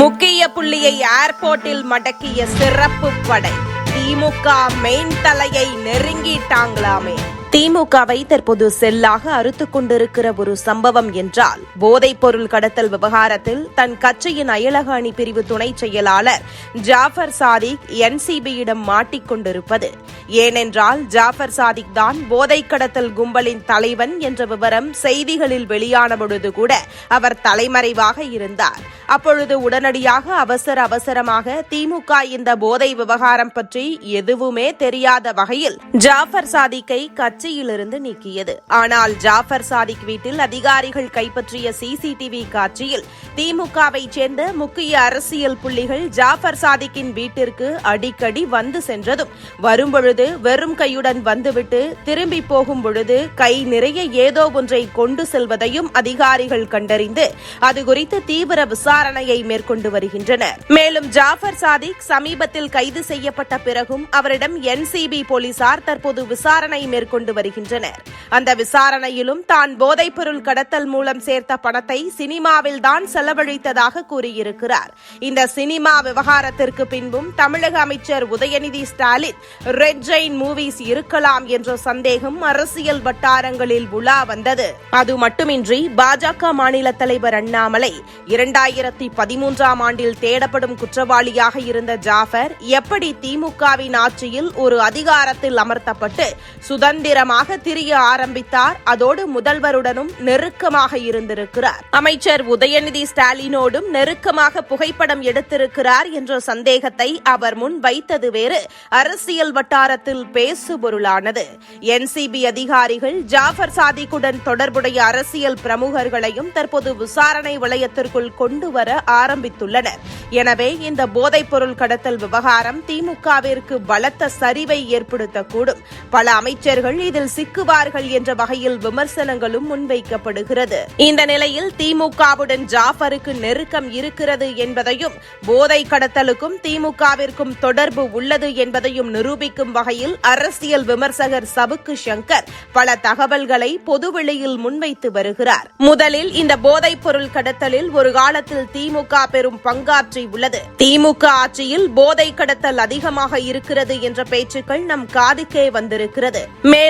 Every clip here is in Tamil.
முக்கிய புள்ளியை ஏர்போர்ட்டில் மடக்கிய சிறப்பு படை. திமுக மெயின் தலையை நெருங்கிட்டாங்களாமே. திமுகவை தற்போது செல்லாக அறுத்துக் கொண்டிருக்கிற ஒரு சம்பவம் என்றால் போதைப் பொருள் கடத்தல் விவகாரத்தில் தன் கட்சியின் அயலக அணி பிரிவு துணை செயலாளர் ஜாஃபர் சாதிக் என்சிபியிடம் மாட்டிக்கொண்டிருப்பது ஏனென்றால் ஜாஃபர் சாதிக் தான் போதை கடத்தல் கும்பலின் தலைவன் என்ற விவரம் செய்திகளில் வெளியான பொழுது கூட அவர் தலைமறைவாக இருந்தார். அப்பொழுது உடனடியாக அவசர அவசரமாக திமுக இந்த போதை விவகாரம் பற்றி எதுவுமே தெரியாத வகையில் ஜாஃபர் சாதிக்கை கட்சி கட்சியிலிருந்து நீக்கியது. ஆனால் ஜாஃபர் சாதிக் வீட்டில் அதிகாரிகள் கைப்பற்றிய சிசிடிவி காட்சியில் திமுகவைச் சேர்ந்த முக்கிய அரசியல் புள்ளிகள் ஜாஃபர் சாதிக்கின் வீட்டிற்கு அடிக்கடி வந்து சென்றதும் வரும்பொழுது வெறும் கையுடன் வந்துவிட்டு திரும்பி போகும் பொழுது கை நிறைய ஏதோ ஒன்றை கொண்டு செல்வதையும் அதிகாரிகள் கண்டறிந்து அது குறித்து தீவிர விசாரணையை மேற்கொண்டு வருகின்றனர். மேலும் ஜாஃபர் சாதிக் சமீபத்தில் கைது செய்யப்பட்ட பிறகும் அவரிடம் என்சிபி போலீசார் தற்போது விசாரணை மேற்கொண்டு வருகின்றனர். அந்த விசாரணையிலும் தான் போதைப்பொருள் கடத்தல் மூலம் சேர்த்த பணத்தை சினிமாவில் தான் செலவழித்ததாக கூறியிருக்கிறார். இந்த சினிமா விவகாரத்திற்கு பின்பும் தமிழக அமைச்சர் Udhayanidhi Stalin red giant movies இருக்கலாம் என்ற சந்தேகம் அரசியல் வட்டாரங்களில் உலா வந்தது. அது மட்டுமின்றி பாஜக மாநில தலைவர் அண்ணாமலை இரண்டாயிரத்தி பதிமூன்றாம் ஆண்டில் தேடப்படும் குற்றவாளியாக இருந்த ஜாஃபர் எப்படி திமுகவின் ஆட்சியில் ஒரு அதிகாரத்தில் அமர்த்தப்பட்டு சுதந்திர சுதந்திரமாக திரிய ஆரம்பித்தார். அதோடு முதல்வருடனும் நெருக்கமாக இருந்திருக்கிறார். அமைச்சர் உதயநிதி ஸ்டாலினோடும் நெருக்கமாக புகைப்படம் எடுத்திருக்கிறார் என்ற சந்தேகத்தை அவர் முன் வைத்தது வேறு. அரசியல் வட்டாரத்தில் பேசுபொருளானது. என்சிபி அதிகாரிகள் ஜாஃபர் சாதிக்குடன் தொடர்புடைய அரசியல் பிரமுகர்களையும் தற்போது விசாரணை வளையத்திற்குள் கொண்டு வர ஆரம்பித்துள்ளனர். எனவே இந்த போதைப்பொருள் கடத்தல் விவகாரம் திமுகவிற்கு பலத்த சரிவை ஏற்படுத்தக்கூடும். பல அமைச்சர்கள் இதில் சிக்குவார்கள் என்ற வகையில் விமர்சனங்களும் முன்வைக்கப்படுகிறது. இந்த நிலையில் திமுகவுடன் ஜாஃபருக்கு நெருக்கம் இருக்கிறது என்பதையும் போதை கடத்தலுக்கும் திமுகவிற்கும் தொடர்பு உள்ளது என்பதையும் நிரூபிக்கும் வகையில் அரசியல் விமர்சகர் சபுக்கு சங்கர் பல தகவல்களை பொதுவெளியில் முன்வைத்து வருகிறார். முதலில் இந்த போதைப் பொருள் கடத்தலில் ஒரு காலத்தில் திமுக பெரும் பங்காற்றி உள்ளது. திமுக ஆட்சியில் போதை கடத்தல் அதிகமாக இருக்கிறது என்ற பேச்சுக்கள் நம் காதுக்கே வந்திருக்கிறது.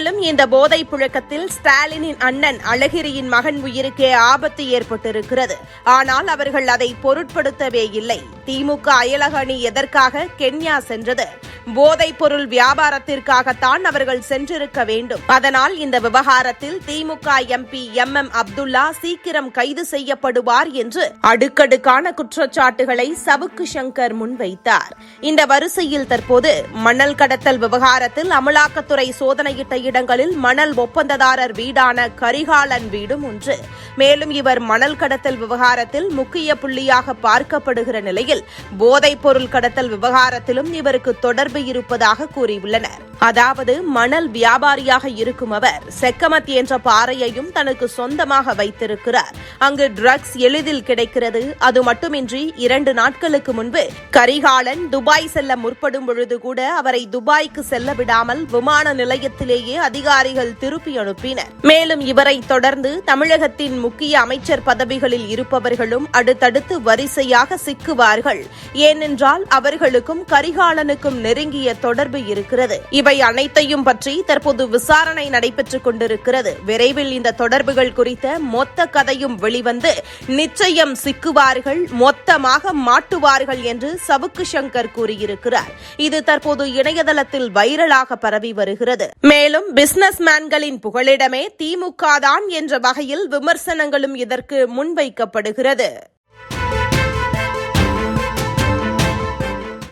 மேலும் இந்த போதை புழக்கத்தில் ஸ்டாலினின் அண்ணன் அழகிரியின் மகன் உயிருக்கே ஆபத்து ஏற்பட்டிருக்கிறது. ஆனால் அவர்கள் அதை பொருட்படுத்தவே இல்லை. திமுக அயலக அணி எதற்காக கென்யா சென்றது? போதைப் பொருள் வியாபாரத்திற்காகத்தான் அவர்கள் சென்றிருக்க வேண்டும். அதனால் இந்த விவகாரத்தில் DMK MP M M Abdullah சீக்கிரம் கைது செய்யப்படுவார் என்று அடுக்கடுக்கான குற்றச்சாட்டுகளை சவுக்கு சங்கர் முன்வைத்தார். இந்த வரிசையில் தற்போது மணல் கடத்தல் விவகாரத்தில் அமலாக்கத்துறை சோதனையிட்ட இடங்களில் மணல் ஒப்பந்ததாரர் வீடான கரிகாலன் வீடும் ஒன்று. மேலும் இவர் மணல் கடத்தல் விவகாரத்தில் முக்கிய புள்ளியாக பார்க்கப்படுகிற நிலையில் போதைப் பொருள் கடத்தல் விவகாரத்திலும் இவருக்கு தொடர்பு இருப்பதாக கூறியுள்ளனர். அதாவது மணல் வியாபாரியாக இருக்கும் அவர் செக்கமத் என்ற பாறையையும் தனக்கு சொந்தமாக வைத்திருக்கிறார். அங்கு ட்ரக்ஸ் எளிதில் கிடைக்கிறது. அது மட்டுமின்றி இரண்டு நாட்களுக்கு முன்பு கரிகாலன் துபாய் செல்ல முற்படும் பொழுது கூட அவரை துபாய்க்கு செல்ல விடாமல் விமான நிலையத்திலேயே அதிகாரிகள் திருப்பி அனுப்பினர். மேலும் இவரை தொடர்ந்து தமிழகத்தின் முக்கிய அமைச்சர் பதவிகளில் இருப்பவர்களும் அடுத்தடுத்து வரிசையாக சிக்குவார்கள். ஏனென்றால் அவர்களுக்கும் கரிகாலனுக்கும் நெருங்கிய தொடர்பு இருக்கிறது. இவை அனைத்தையும் பற்றி தற்போது விசாரணை நடைபெற்றுக் கொண்டிருக்கிறது. விரைவில் இந்த தொடர்புகள் குறித்த மொத்த கதையும் வெளிவந்து நிச்சயம் சிக்குவார்கள் மொத்தமாக மாட்டுவார்கள் என்று சவுக்கு சங்கர் கூறியிருக்கிறார். இது தற்போது இணையதளத்தில் வைரலாக பரவி வருகிறது. மேலும் பிசினஸ் மேன்களின் புகலிடமே திமுக தான் என்ற வகையில் விமர்சனங்களும் இதற்கு முன்வைக்கப்படுகிறது.